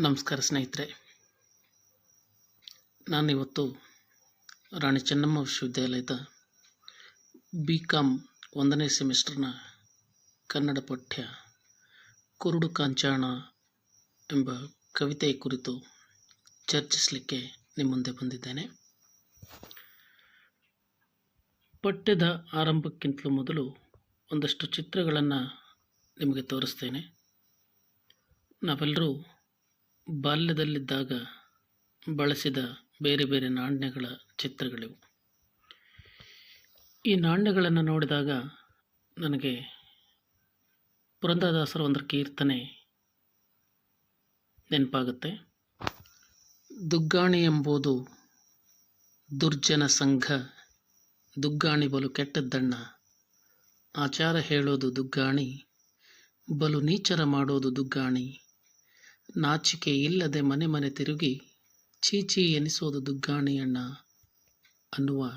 ನಮಸ್ಕಾರ ಸ್ನೇಹಿತರೆ. ನಾನಿವತ್ತು ರಾಣಿ ಚೆನ್ನಮ್ಮ ವಿಶ್ವವಿದ್ಯಾಲಯದ ಬಿ ಕಾಮ್ ಒಂದನೇ ಸೆಮಿಸ್ಟರ್ನ ಕನ್ನಡ ಪಠ್ಯ ಕುರುಡು ಕಾಂಚಾಣ ಎಂಬ ಕವಿತೆಯ ಕುರಿತು ಚರ್ಚಿಸಲಿಕ್ಕೆ ನಿಮ್ಮ ಮುಂದೆ ಬಂದಿದ್ದೇನೆ. ಪಠ್ಯದ ಆರಂಭಕ್ಕಿಂತಲೂ ಮೊದಲು ಒಂದಷ್ಟು ಚಿತ್ರಗಳನ್ನು ನಿಮಗೆ ತೋರಿಸ್ತೇನೆ. ನಾವೆಲ್ಲರೂ ಬಾಲ್ಯದಲ್ಲಿದ್ದಾಗ ಬಳಸಿದ ಬೇರೆ ಬೇರೆ ನಾಣ್ಯಗಳ ಚಿತ್ರಗಳಿವು. ಈ ನಾಣ್ಯಗಳನ್ನು ನೋಡಿದಾಗ ನನಗೆ ಪುರಂದರದಾಸರ ಒಂದು ಕೀರ್ತನೆ ನೆನಪಾಗುತ್ತೆ. ದುಗ್ಗಾಣಿ ಎಂಬುದು ದುರ್ಜನ ಸಂಘ, ದುಗ್ಗಾಣಿ ಬಲು ಕೆಟ್ಟದ್ದಣ್ಣ. ಆಚಾರ ಹೇಳೋದು ದುಗ್ಗಾಣಿ, ಬಲು ನೀಚರ ಮಾಡೋದು ದುಗ್ಗಾಣಿ. ನಾಚಿಕೆ ಇಲ್ಲದೆ ಮನೆ ಮನೆ ತಿರುಗಿ ಚೀಚಿ ಎನಿಸೋದು ದುಗ್ಗಾಣಿಯಣ್ಣ ಅನ್ನುವ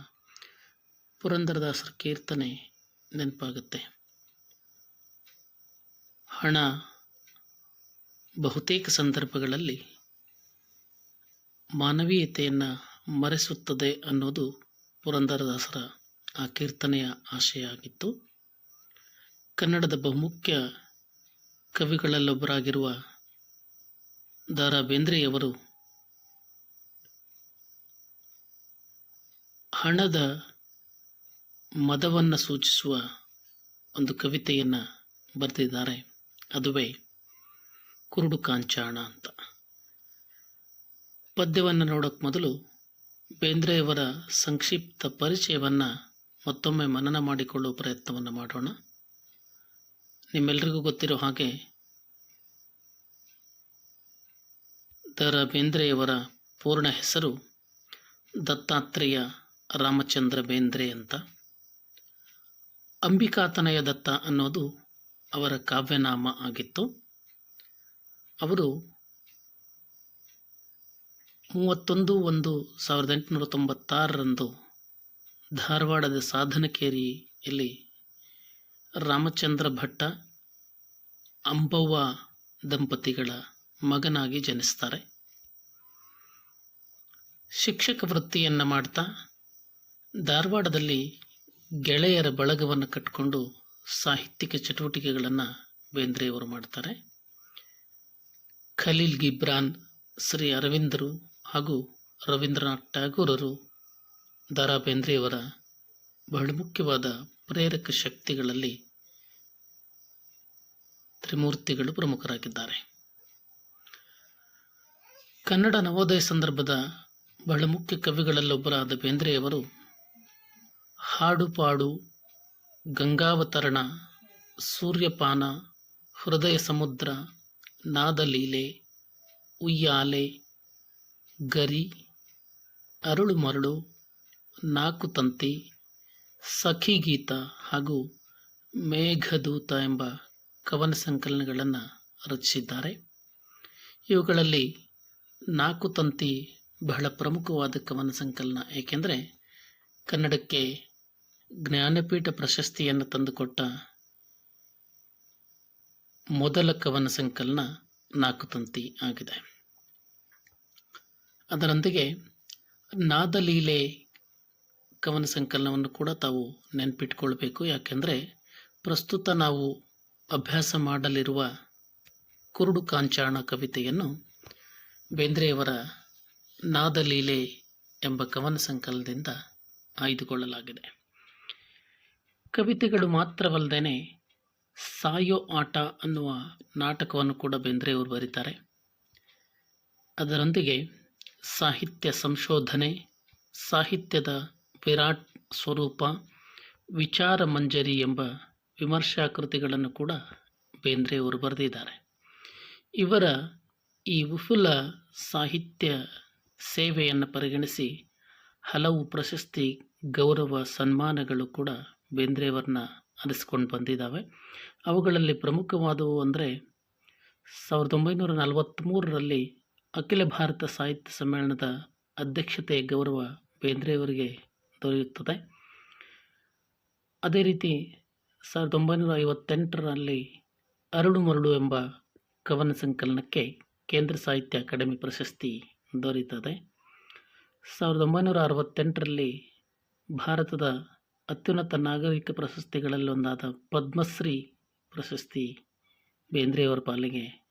ಪುರಂದರದಾಸರ ಕೀರ್ತನೆ ನೆನಪಾಗುತ್ತೆ. ಹಣ ಬಹುತೇಕ ಸಂದರ್ಭಗಳಲ್ಲಿ ಮಾನವೀಯತೆಯನ್ನು ಮರೆಸುತ್ತದೆ ಅನ್ನೋದು ಪುರಂದರದಾಸರ ಆ ಕೀರ್ತನೆಯ ಆಶಯ ಆಗಿತ್ತು ಕನ್ನಡದ ಬಹುಮುಖ್ಯ ಕವಿಗಳಲ್ಲೊಬ್ಬರಾಗಿರುವ ದ ರಾ ಬೇಂದ್ರೆಯವರು ಹಣದ ಮದವನ್ನು ಸೂಚಿಸುವ ಒಂದು ಕವಿತೆಯನ್ನು ಬರೆದಿದ್ದಾರೆ. ಅದುವೇ ಕುರುಡು ಕಾಂಚಾಣ ಅಂತ. ಪದ್ಯವನ್ನು ನೋಡೋಕ್ಕೆ ಮೊದಲು ಬೇಂದ್ರೆಯವರ ಸಂಕ್ಷಿಪ್ತ ಪರಿಚಯವನ್ನು ಮತ್ತೊಮ್ಮೆ ಮನನ ಮಾಡಿಕೊಳ್ಳುವ ಪ್ರಯತ್ನವನ್ನು ಮಾಡೋಣ. ನಿಮ್ಮೆಲ್ಲರಿಗೂ ಗೊತ್ತಿರೋ ಹಾಗೆ ದ ಬೇಂದ್ರೆಯವರ ಪೂರ್ಣ ಹೆಸರು ದತ್ತಾತ್ರೇಯ ರಾಮಚಂದ್ರ ಬೇಂದ್ರೆ ಅಂತ. ಅಂಬಿಕಾತನಯ ದತ್ತ ಅನ್ನೋದು ಅವರ ಕಾವ್ಯನಾಮ ಆಗಿತ್ತು. ಅವರು ಮೂವತ್ತೊಂದು ಒಂದು ಸಾವಿರದ ಎಂಟುನೂರ ತೊಂಬತ್ತಾರರಂದು ಧಾರವಾಡದ ಸಾಧನಕೇರಿಯಲ್ಲಿ ರಾಮಚಂದ್ರ ಭಟ್ಟ, ಅಂಬವ್ವ ದಂಪತಿಗಳ ಮಗನಾಗಿ ಜನಿಸ್ತಾರೆ. ಶಿಕ್ಷಕ ವೃತ್ತಿಯನ್ನು ಮಾಡ್ತಾ ಧಾರವಾಡದಲ್ಲಿ ಗೆಳೆಯರ ಬಳಗವನ್ನು ಕಟ್ಟಿಕೊಂಡು ಸಾಹಿತ್ಯಿಕ ಚಟುವಟಿಕೆಗಳನ್ನು ಬೇಂದ್ರೆಯವರು ಮಾಡ್ತಾರೆ. ಖಲೀಲ್ ಗಿಬ್ರಾನ್, ಶ್ರೀ ಅರವಿಂದರು ಹಾಗೂ ರವೀಂದ್ರನಾಥ್ ಟ್ಯಾಗೂರರು ರಾ ಬೇಂದ್ರೆಯವರ ಬಹಳ ಮುಖ್ಯವಾದ ಪ್ರೇರಕ ಶಕ್ತಿಗಳಲ್ಲಿ ತ್ರಿಮೂರ್ತಿಗಳು ಪ್ರಮುಖರಾಗಿದ್ದಾರೆ. ಕನ್ನಡ ನವೋದಯ ಸಂದರ್ಭದ ಬಹಳ ಮುಖ್ಯ ಕವಿಗಳಲ್ಲೊಬ್ಬರಾದ ಬೇಂದ್ರೆಯವರು ಹಾಡುಪಾಡು, ಗಂಗಾವತರಣ, ಸೂರ್ಯಪಾನ, ಹೃದಯ ಸಮುದ್ರ, ನಾದಲೀಲೆ, ಉಯ್ಯಾಲೆ, ಗರಿ ಅರಳು ಮರಳು ನಾಲ್ಕು ತಂತಿ ಸಖಿಗೀತ ಹಾಗೂ ಮೇಘದೂತ ಎಂಬ ಕವನ ಸಂಕಲನಗಳನ್ನು ರಚಿಸಿದ್ದಾರೆ. ಇವುಗಳಲ್ಲಿ ನಾಲ್ಕು ತಂತಿ ಬಹಳ ಪ್ರಮುಖವಾದ ಕವನ ಸಂಕಲನ. ಏಕೆಂದರೆ ಕನ್ನಡಕ್ಕೆ ಜ್ಞಾನಪೀಠ ಪ್ರಶಸ್ತಿಯನ್ನು ತಂದುಕೊಟ್ಟ ಮೊದಲ ಕವನ ಸಂಕಲನ ನಾಲ್ಕು ತಂತಿ ಆಗಿದೆ. ಅದರೊಂದಿಗೆ ನಾದಲೀಲೆ ಕವನ ಸಂಕಲನವನ್ನು ಕೂಡ ತಾವು ನೆನಪಿಟ್ಕೊಳ್ಬೇಕು. ಯಾಕೆಂದರೆ ಪ್ರಸ್ತುತ ನಾವು ಅಭ್ಯಾಸ ಮಾಡಲಿರುವ ಕುರುಡು ಕಾಂಚಾಣ ಕವಿತೆಯನ್ನು ಬೇಂದ್ರೆಯವರ ನಾದಲೀಲೆ ಎಂಬ ಕವನ ಸಂಕಲನದಿಂದ ಆಯ್ದುಕೊಳ್ಳಲಾಗಿದೆ. ಕವಿತೆಗಳು ಮಾತ್ರವಲ್ಲದೇ ಸಾಯೋ ಆಟ ಅನ್ನುವ ನಾಟಕವನ್ನು ಕೂಡ ಬೇಂದ್ರೆಯವರು ಬರೀತಾರೆ. ಅದರೊಂದಿಗೆ ಸಾಹಿತ್ಯ ಸಂಶೋಧನೆ, ಸಾಹಿತ್ಯದ ವಿರಾಟ್ ಸ್ವರೂಪ, ವಿಚಾರ ಮಂಜರಿ ಎಂಬ ವಿಮರ್ಶಾ ಕೃತಿಗಳನ್ನು ಕೂಡ ಬೇಂದ್ರೆಯವರು ಬರೆದಿದ್ದಾರೆ. ಇವರ ಈ ವಿಪುಲ ಸಾಹಿತ್ಯ ಸೇವೆಯನ್ನು ಪರಿಗಣಿಸಿ ಹಲವು ಪ್ರಶಸ್ತಿ, ಗೌರವ, ಸನ್ಮಾನಗಳು ಕೂಡ ಬೇಂದ್ರೆಯವರನ್ನ ಅರಿಸ್ಕೊಂಡು ಬಂದಿದ್ದಾವೆ. ಅವುಗಳಲ್ಲಿ ಪ್ರಮುಖವಾದವು ಅಂದರೆ ಸಾವಿರದ ಒಂಬೈನೂರ ನಲವತ್ತ್ಮೂರರಲ್ಲಿ ಅಖಿಲ ಭಾರತ ಸಾಹಿತ್ಯ ಸಮ್ಮೇಳನದ ಅಧ್ಯಕ್ಷತೆಯ ಗೌರವ ಬೇಂದ್ರೆಯವರಿಗೆ ದೊರೆಯುತ್ತದೆ. ಅದೇ ರೀತಿ ಸಾವಿರದ ಒಂಬೈನೂರ ಐವತ್ತೆಂಟರಲ್ಲಿ ಅರಳು ಮರಳು ಎಂಬ ಕವನ ಸಂಕಲನಕ್ಕೆ ಕೇಂದ್ರ ಸಾಹಿತ್ಯ ಅಕಾಡೆಮಿ ಪ್ರಶಸ್ತಿ ದೊರೆಯುತ್ತದೆ. ಸಾವಿರದ ಒಂಬೈನೂರ ಅರವತ್ತೆಂಟರಲ್ಲಿ ಭಾರತದ ಅತ್ಯುನ್ನತ ನಾಗರಿಕ ಪ್ರಶಸ್ತಿಗಳಲ್ಲಿ ಒಂದಾದ ಪದ್ಮಶ್ರೀ ಪ್ರಶಸ್ತಿ ಬೇಂದ್ರೆಯವರ ಪಾಲಿಗೆ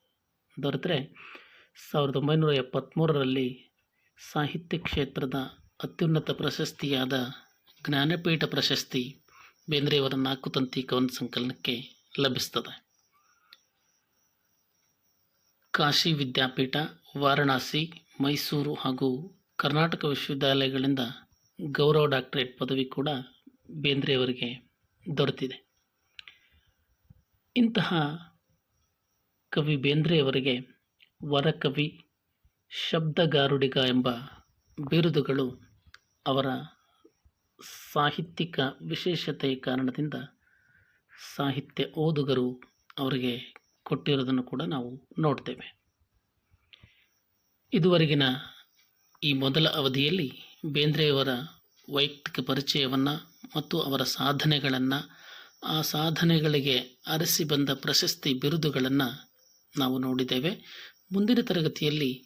ದೊರೆತರೆ. ಸಾವಿರದ ಒಂಬೈನೂರ ಎಪ್ಪತ್ತ್ಮೂರರಲ್ಲಿ ಸಾಹಿತ್ಯ ಕ್ಷೇತ್ರದ ಅತ್ಯುನ್ನತ ಪ್ರಶಸ್ತಿಯಾದ ಜ್ಞಾನಪೀಠ ಪ್ರಶಸ್ತಿ ಬೇಂದ್ರೆಯವರ ನಾಲ್ಕು ತಂತಿ ಕವನ ಸಂಕಲನಕ್ಕೆ ಲಭಿಸ್ತದೆ ಕಾಶಿ ವಿದ್ಯಾಪೀಠ, ವಾರಣಾಸಿ, ಮೈಸೂರು ಹಾಗೂ ಕರ್ನಾಟಕ ವಿಶ್ವವಿದ್ಯಾಲಯಗಳಿಂದ ಗೌರವ ಡಾಕ್ಟರೇಟ್ ಪದವಿ ಕೂಡ ಬೇಂದ್ರೆಯವರಿಗೆ ದೊರೆತಿದೆ. ಇಂತಹ ಕವಿ ಬೇಂದ್ರೆಯವರಿಗೆ ವರಕವಿ, ಶಬ್ದಗಾರುಡಿಗ ಎಂಬ ಬಿರುದುಗಳು ಅವರ ಸಾಹಿತ್ಯಿಕ ವಿಶೇಷತೆಯ ಕಾರಣದಿಂದ ಸಾಹಿತ್ಯ ಓದುಗರು ಅವರಿಗೆ ಕೊಟ್ಟಿರೋದನ್ನು ಕೂಡ ನಾವು ನೋಡ್ತೇವೆ. ಇದುವರೆಗಿನ ಈ ಮೊದಲ ಅವಧಿಯಲ್ಲಿ ಬೇಂದ್ರೆಯವರ ವೈಯಕ್ತಿಕ ಪರಿಚಯವನ್ನು ಮತ್ತು ಅವರ ಸಾಧನೆಗಳನ್ನು, ಆ ಸಾಧನೆಗಳಿಗೆ ಅರಸಿ ಬಂದ ಪ್ರಶಸ್ತಿ ಬಿರುದುಗಳನ್ನು ನಾವು ನೋಡಿದ್ದೇವೆ. ಮುಂದಿನ ತರಗತಿಯಲ್ಲಿ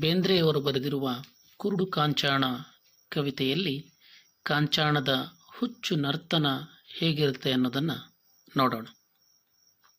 ಬೇಂದ್ರೆಯವರು ಬರೆದಿರುವ ಕುರುಡು ಕಾಂಚಾಣ ಕವಿತೆಯಲ್ಲಿ ಕಾಂಚಾಣದ ಹುಚ್ಚು ನರ್ತನ ಹೇಗಿರುತ್ತೆ ಅನ್ನೋದನ್ನು ನೋಡೋಣ.